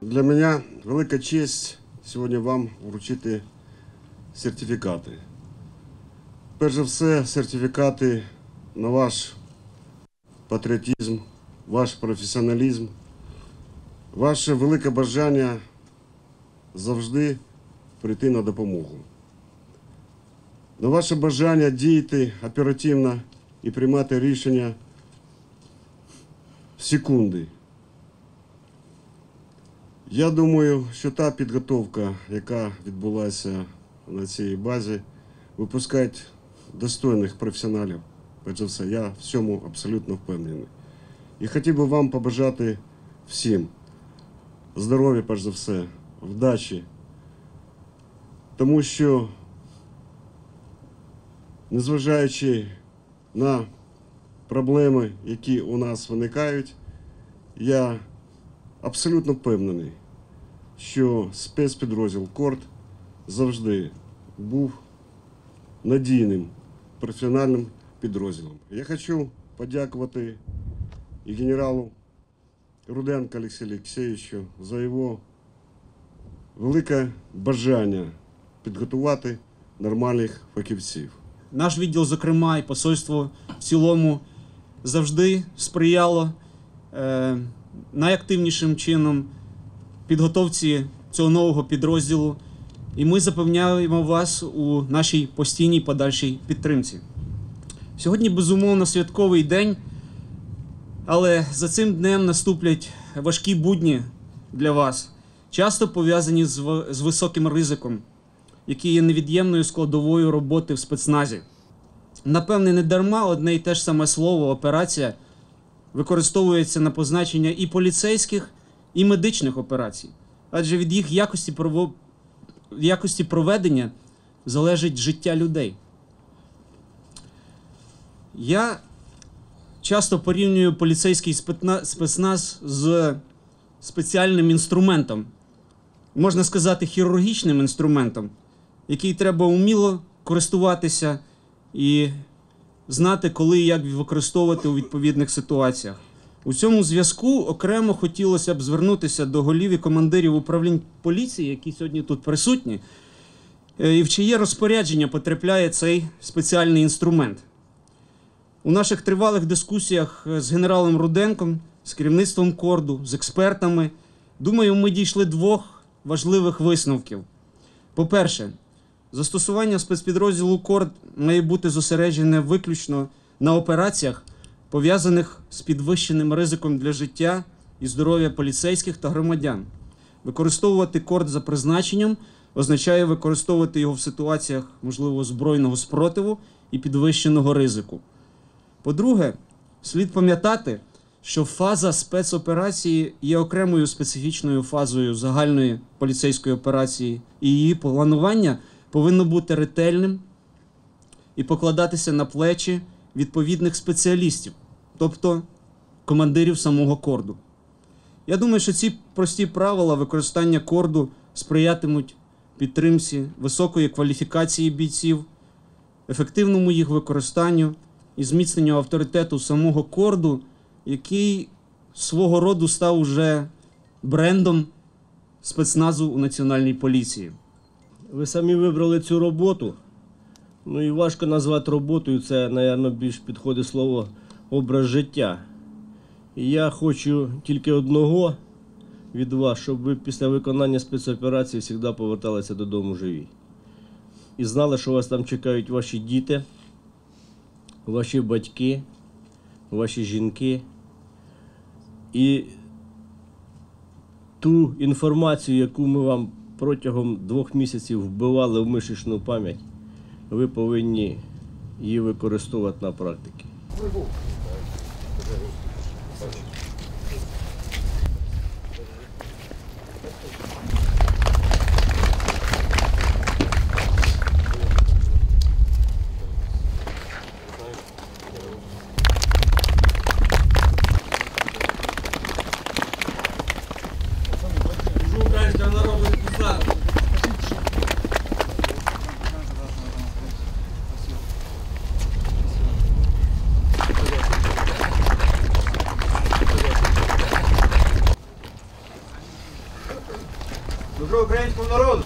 Для мене велика честь сьогодні вам вручити сертифікати. Перш за все, сертифікати на ваш патріотизм, ваш професіоналізм, ваше велике бажання завжди прийти на допомогу. На ваше бажання діяти оперативно і приймати рішення в секунди. Я думаю, що та підготовка, яка відбулася на цій базі, випускає достойних професіоналів. Перш за все, я в цьому абсолютно впевнений. І хотів би вам побажати всім здоров'я, перш за все, вдачі. Тому що, незважаючи на проблеми, які у нас виникають, я абсолютно впевнений, що спецпідрозділ Корт завжди був надійним професіональним підрозділом. Я хочу подякувати і генералу Руденко Олексію Олексійовичу за його велике бажання підготувати нормальних фахівців. Наш відділ, зокрема, і посольство в цілому завжди сприяло е, найактивнішим чином підготовці цього нового підрозділу. І ми запевняємо вас у нашій постійній подальшій підтримці. Сьогодні, безумовно, святковий день, але за цим днем наступлять важкі будні для вас, часто пов'язані з, високим ризиком, який є невід'ємною складовою роботи в спецназі. Напевне, не дарма одне й те ж саме слово операція використовується на позначення і поліцейських, і медичних операцій, адже від їх якості, прово... якості проведення залежить життя людей. Я часто порівнюю поліцейський спецназ з спеціальним інструментом, можна сказати, хірургічним інструментом, який треба уміло користуватися і знати, коли і як використовувати у відповідних ситуаціях. У цьому зв'язку окремо хотілося б звернутися до голів і командирів управлінь поліції, які сьогодні тут присутні, е, і в чиє розпорядження потрапляє цей спеціальний інструмент. У наших тривалих дискусіях е, з генералом Руденком, з керівництвом корду, з експертами, думаю, ми дійшли двох важливих висновків. По-перше, застосування спецпідрозділу Корд має бути зосереджене виключно на операціях, пов'язаних з підвищеним ризиком для життя і здоров'я поліцейських та громадян. Використовувати корд за призначенням означає використовувати його в ситуаціях, можливо, збройного спротиву і підвищеного ризику. По-друге, слід пам'ятати, що фаза спецоперації є окремою специфічною фазою загальної поліцейської операції, і її планування повинно бути ретельним і покладатися на плечі відповідних спеціалістів, тобто командирів самого корду. Я думаю, що ці прості правила використання корду сприятимуть підтримці високої кваліфікації бійців, ефективному їх використанню і зміцненню авторитету самого корду, який свого роду став уже брендом спецназу у національній поліції. Ви самі вибрали цю роботу. Ну і важко назвати роботою, це, напевно, більш підходить слово образ життя. І я хочу тільки одного від вас, щоб ви після виконання спецоперації завжди поверталися додому живі. І знали, що вас там чекають ваші діти, ваші батьки, ваші жінки. І ту інформацію, яку ми вам протягом двох місяців вбивали в мишечну пам'ять, ви повинні її використовувати на практиці. Служу українському народу!